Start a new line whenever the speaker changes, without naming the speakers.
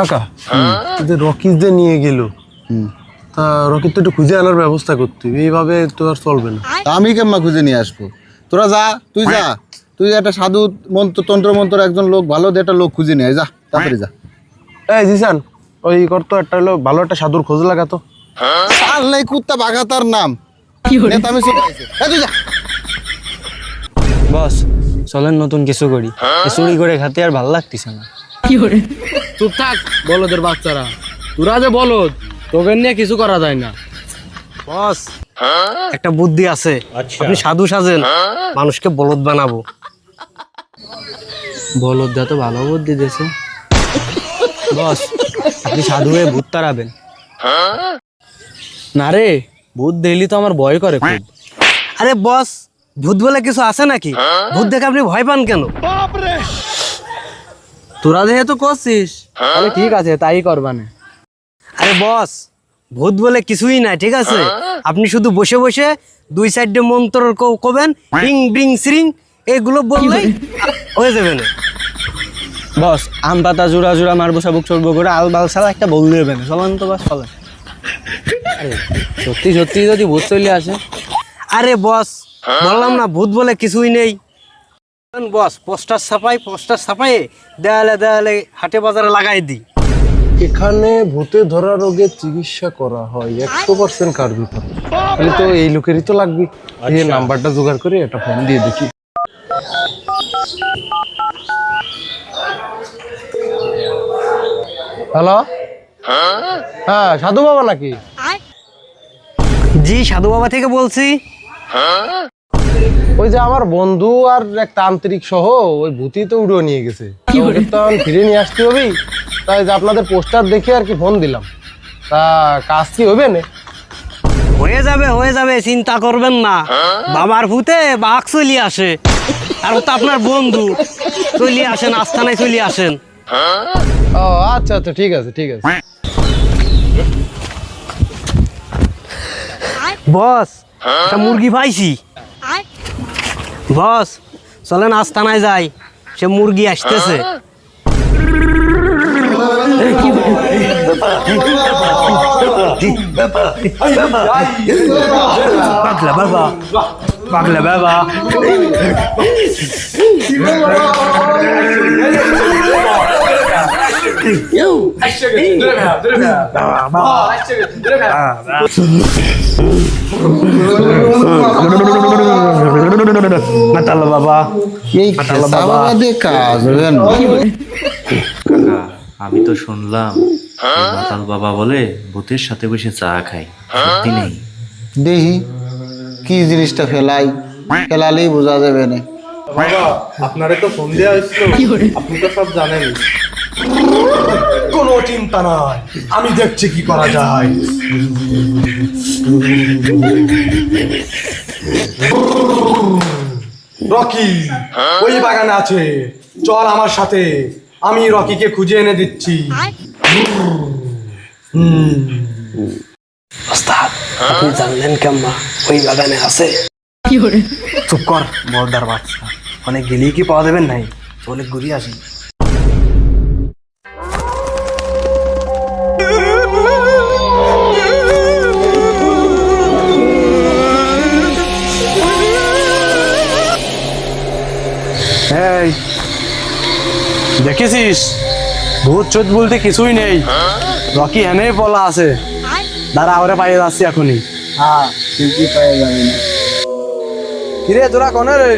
কাকা যে রকিজ যে নিয়ে গেল। তা রকির তো একটু খুঁজে আনার ব্যবস্থা করতে হবে এইভাবে তো আর চলবে না।
তা আমি কেমন খুঁজে নিয়ে আসব? তোরা যা তুই যা। তুই একটা সাধু মন্ত্র তন্ত্র মন্ত্র একজন লোক ভালো দিয়ে একটা লোক খুঁজে নিয়ে আয়, যা তাড়াতাড়ি যা।
এই জিসান ওই করতো একটা হলো ভালো একটা সাধুর খোঁজ লাগাতো
আর নাই কুত্তা বাঘা তার নাম। নেতা আমি চলে আইছে। এই তুই যা।
বস চলেন নতুন কিছু করি। এ চুরি করে খাতে আর ভালো লাগতেছে না।
চুপ থাক বলদের বাচ্চারা। তোরা যে বলদ তোকে নিয়ে কিছু করা যায় না।
বস একটা বুদ্ধি আছে। আপনি সাধু সাজেন মানুষকে বলদ বানাবো।
বলদ তো ভালো বুদ্ধি দিয়েছে।
বস আপনি সাধু হয়ে ভূত তাড়াবেন।
না রে ভূত দেখলি তো আমার ভয় করে খুব।
আরে বস ভূত বলে কিছু আছে নাকি? ভূত দেখে আপনি ভয় পান কেন?
তোরা যেহেতু করছিস তাহলে ঠিক আছে তাই করবানে
আরে বস ভূত বলে কিছুই নাই ঠিক আছে? আপনি শুধু বসে বসে দুই সাইডে মন্ত্র ক- কবেন রিং ব্রিং শ্রিং এগুলো বললেই হয়ে যাবে না। বস আম পাতা জোড়া জোড়া মারবো সাবুক চড়বো করে আল বাল সালা একটা বল দেবে না চলেন তো বাস চলেন।
সত্যি সত্যি যদি ভূত চলে আসে।
আরে বস বললাম না ভূত বলে কিছুই নেই। বস পোস্টার ছাপাই পোস্টার ছাপাই দেয়ালে দেয়ালে হাটে বাজারে লাগাই দিই
এখানে ভূতে ধরা রোগের চিকিৎসা করা হয় একশো পার্সেন্ট কার্বি তাহলে তো এই লোকেরই তো লাগবে। এই নাম্বারটা জোগাড় করে একটা ফোন দিয়ে দেখি। হ্যালো? হ্যাঁ সাধু বাবা নাকি?
জি সাধু বাবা থেকে বলছি।
ওই যে আমার বন্ধু আর এক তান্ত্রিক সহ ওই ভূতি তো উড়ো নিয়ে গেছে। ফিরে নিয়ে আসতে হবে তাই যে আপনাদের পোস্টার দেখে আর কি ফোন দিলাম। তা কাজ কি হবে না?
হয়ে যাবে হয়ে যাবে চিন্তা করবেন না। বাবার ভূতে বাঘ চলি আসে। আর ও তো আপনার বন্ধু। চলি আসেন আস্থানায় চলি আসেন।
ও আচ্ছা আচ্ছা ঠিক আছে ঠিক আছে।
বস একটা মুরগি পাইছি। বস চলেন আস্তানায় যাই। সে মুরগি আসতেছে। পাগলা বাবা পাগলা বাবা। মাতাল বাবা।
এই খেসা বাবা। দিয়ে কাজ
আমি তো শুনলাম মাতাল বাবা বলে ভূতের সাথে বসে চা খাই সত্যি নেই।
দেখি কি জিনিসটা ফেলাই? ফেলালেই বোঝা যাবে না।
বাবা আপনারে তো ফোন দেওয়া হয়েছিল। আপনি তো সব জানেন। কোনো চিন্তা নাই। আমি দেখছি কি করা যায়। রকি ওই বাগানে আছে। চল আমার সাথে। আমি রকিকে খুঁজে এনে দিচ্ছি।
আপনি জানলেন কেমন ওই বাগানে আছে। চুপ কর বর্দার বাচ্চা। অনেক গেলেই কি পাওয়া যাবেন নাই। চলে ঘুরিয়ে আসি।
এই দেখেছিস ভূত চোদ বলতে কিছুই নেই রকি হেনেই পলা আছে দাঁড়া ওরে পাইয়ে যাচ্ছি এখনই
হ্যাঁ ঠিকই পাওয়া যাবে না
কিরে তোরা কনে রে